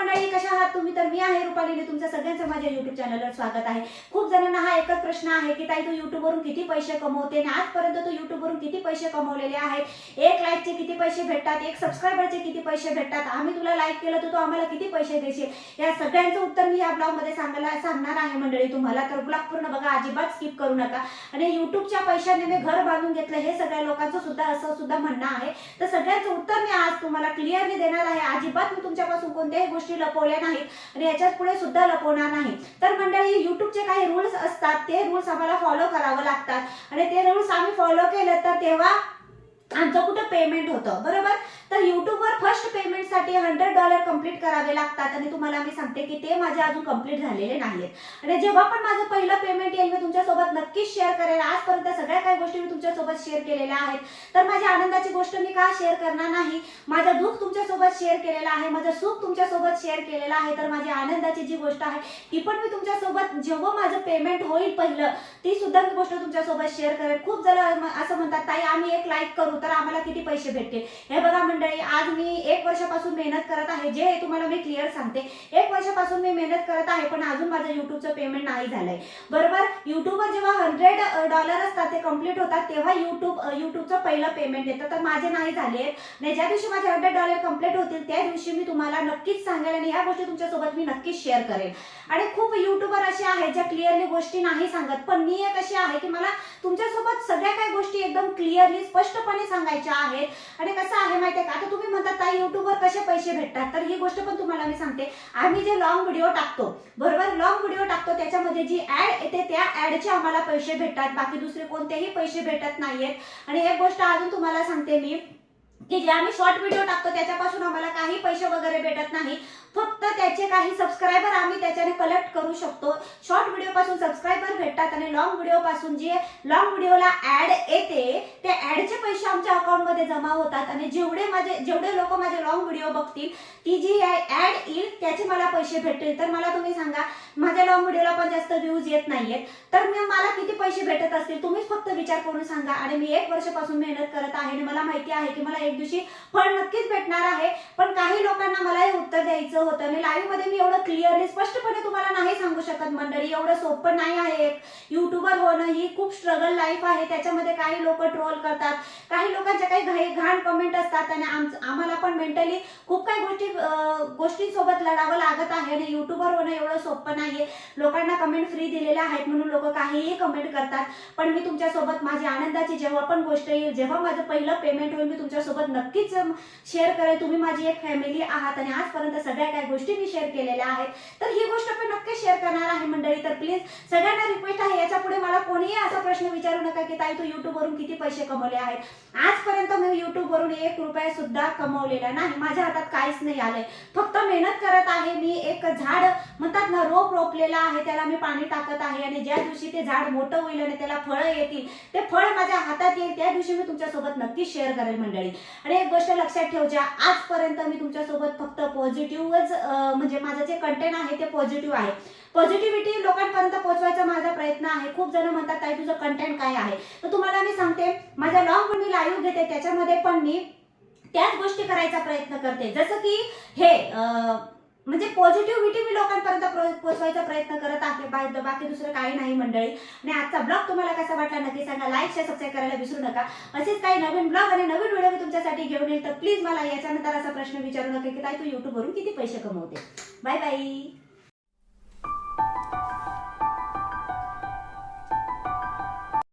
मंडळी कशा आहात तुम्ही तर मी आहे रुपालीने तुमचं सगळ्यांचं माझ्या युट्यूब चॅनलवर स्वागत आहे. खूप जणांना हा एकच प्रश्न आहे की ताई तू युट्यूबवरून किती पैसे कमवते? आणि आजपर्यंत तू युट्यूबवरून किती पैसे कमवलेले आहेत? एक लाईकचे किती पैसे भेटतात एक सबस्क्रायबरचे किती पैसे भेटतात आम्ही तुला लाईक केलं तर तू आम्हाला किती पैसे देशील? या सगळ्यांचं उत्तर मी या ब्लॉगमध्ये सांगायला सांगणार आहे मंडळी. तुम्हाला तर ब्लॉग पूर्ण बघा अजिबात स्किप करू नका. आणि युट्यूबच्या पैशाने मी घर बांधून घेतलं हे सगळ्या लोकांचं सुद्धा असं सुद्धा म्हणणं आहे. तर सगळ्यांचं उत्तर मी आज तुम्हाला क्लिअरली देणार आहे. अजिबात मी तुमच्यापासून कोणत्याही गोष्टी लपवल्या नाहीत आणि याच्यात पुढे सुद्धा लपवणार नाही. तर मंडळी युट्यूबचे काही रूल्स असतात ते रूल्स आम्हाला फॉलो करावं लागतात. आणि ते रूल्स आम्ही फॉलो केलं तर तेव्हा आमचं कुठं पेमेंट होतं बरोबर? तर युट्यूब पेमेंटसाठी हंड्रेड डॉलर कंप्लीट करावे लागतात आणि तुम्हाला मी सांगते की ते माझे अजून कंप्लीट झालेले नाहीत आणि जेव्हा पण माझं पहिलं पेमेंट येईल मी तुमच्यासोबत नक्कीच शेअर करेल. आजपर्यंत सगळ्या काही गोष्टी मी तुमच्यासोबत शेअर केलेल्या आहेत. तर माझ्या आनंदाची गोष्ट मी का शेअर करणार नाही? माझं दुःख तुमच्यासोबत शेअर केलेलं आहे माझं सुख तुमच्यासोबत शेअर केलेलं आहे. तर माझी आनंदाची जी गोष्ट आहे ती पण मी तुमच्यासोबत जेव्हा माझं पेमेंट होईल पहिलं ती सुद्धा मी गोष्ट तुमच्यासोबत शेअर करेल. खूप जण असं म्हणतात ताई आम्ही एक लाईक करू तर आम्हाला किती पैसे भेटतील? हे बघा मंडळी आज मी एक वर्षापासून मेहनत करत आहे. जे हे तुम्हाला मी क्लिअर सांगते. एक वर्षापासून मी मेहनत करत आहे पण अजून माझं युट्यूबचं पेमेंट नाही झालंय. बरोबर? युट्यूबवर जेव्हा हंड्रेड डॉलर असतात ते कंप्लीट होतात तेव्हा युट्यूब युट्यूबचं पहिलं पेमेंट येतं. तर माझे नाही झाले. नाही ज्या दिवशी माझे हंड्रेड डॉलर कंप्लीट होतील त्या दिवशी मी तुम्हाला नक्कीच सांगेल आणि ह्या गोष्टी तुमच्यासोबत मी नक्कीच शेअर करेन आणि खूप युट्यूबर असे आहेत ज्या क्लिअरली गोष्टी नाही सांगत. पण मी एक अशी आहे की मला तुमच्यासोबत सगळ्या काही गोष्टी एकदम क्लिअरली स्पष्टपणे सांगायच्या आहेत. आणि कसं आहे माहितीये का? आता तुम्ही म्हणता ताई युट्यूबवर कसे पैसे भेटतात? तर ही गोष्ट पण तुम्हाला मी सांगते. आम्ही जे लॉंग व्हिडिओ टाकतो बरोबर? लॉंग व्हिडिओ टाकतो त्याच्यामध्ये जी ऍड येते त्या ऍडचे आम्हाला पैसे भेटतात. बाकी दुसरे कोणतेही पैसे भेटत नाहीयेत. आणि एक गोष्ट अजून तुम्हाला सांगते मी की जे आम्ही शॉर्ट व्हिडिओ टाकतो त्याच्यापासून आम्हाला काही पैसे वगैरे भेटत नाही. फक्त त्याचे काही सबस्क्रायबर आम्ही त्याच्याने कलेक्ट करू शकतो. शॉर्ट व्हिडिओ पासून सबस्क्रायबर भेटतात आणि लॉंग व्हिडिओ पासून जे लॉंग व्हिडिओला ऍड येते त्या ऍडचे पैसे आमच्या अकाउंटमध्ये जमा होतात. आणि जेवढे माझे जेवढे लोक माझे लॉंग व्हिडिओ बघतील ती जी ऍड येईल त्याचे मला पैसे भेटतील. तर मला तुम्ही सांगा माझ्या लॉंग व्हिडिओला पण जास्त व्ह्यूज येत नाहीयेत. तर मी मला किती पैसे भेटत असतील तुम्हीच फक्त विचार करून सांगा. आणि मी एक वर्षापासून मेहनत करत आहे आणि मला माहिती आहे की मला एक दिवशी फळ नक्कीच भेटणार आहे. पण काही लोकांना मला हे उत्तर द्यायचं होतं. आणि लाईव्हमध्ये मी एवढं क्लिअरली स्पष्टपणे तुम्हाला नाही सांगू शकत मंडळी. एवढं सोपं नाही आहे. युट्यूबर होणं ही खूप स्ट्रगल लाईफ आहे. त्याच्यामध्ये काही लोक ट्रोल करतात. काही लोकांच्या काही घाई घाण कमेंट असतात. आणि आम- आम्हाला पण मेंटली खूप काही गोष्टी गोष्टींसोबत लढावं लागत आहे. आणि युट्यूबर होणं एवढं सोपं नाहीये. लोकांना कमेंट फ्री दिलेल्या आहेत म्हणून लोक काहीही कमेंट करतात. पण मी तुमच्यासोबत माझी आनंदाची जेव्हा पण गोष्ट येईल जेव्हा माझं पहिलं पेमेंट होईल मी तुमच्यासोबत नक्कीच शेअर करेल. तुम्ही माझी एक फॅमिली आहात. आणि आजपर्यंत सगळ्या काही गोष्टी मी शेअर केलेल्या आहेत. तर ही गोष्ट पण नक्की शेअर करणार आहे मंडळी. तर प्लीज सगळ्यांना रिक्वेस्ट आहे. याच्यापुढे मला कोणीही असा प्रश्न विचारू नका की ताई तू युट्यूबवरून किती पैसे कमवले आहेत? आजपर्यंत मी युट्यूबवरून एक रुपया सुद्धा कमवलेला नाही. माझ्या हातात काहीच नाही आलंय. फक्त मेहनत करत आहे मी. एक झाड म्हणतात ना रोप रोपलेला आहे. त्याला मी पाणी टाकत आहे आणि ज्या दिवशी ते झाड मोठं होईल आणि त्याला फळं येतील ते फळ माझ्या हातात येईल त्या दिवशी मी तुमच्यासोबत नक्कीच शेअर करेल मंडळी. आणि एक गोष्ट लक्षात ठेवच्या आजपर्यंत मी तुमच्यासोबत फक्त पॉझिटिव्ह खूपच म्हणजे माझं जे कंटेंट आहे ते पॉझिटिव्ह आहे. पॉझिटिव्हिटी लोकांपर्यंत पोहोचवायचा माझा प्रयत्न आहे. खूप जण म्हणतात ताई तुझं कंटेंट काय आहे? तर तुम्हाला मी सांगते माझ्या लॉंग मी लाईव्ह घेते त्याच्यामध्ये पण मी त्याच गोष्टी करायचा प्रयत्न करते. जसं की हे म्हणजे पॉझिटिव्हिटी मी लोकांपर्यंत पोहोचवायचा प्रयत्न करत आहे. बा- बाकी दुसरं काही नाही मंडळी. आणि आजचा ब्लॉग तुम्हाला कसा वाटला नक्की सांगा. लाईक शेअर सबस्क्राईब करायला विसरू नका. असेच काही नवीन ब्लॉग आणि नवीन व्हिडिओ मी तुमच्यासाठी घेऊन येईल. तर प्लीज मला याच्यानंतर असा प्रश्न विचारू नका की ताई तू युट्यूबवरून किती पैसे कमवते? Bye bye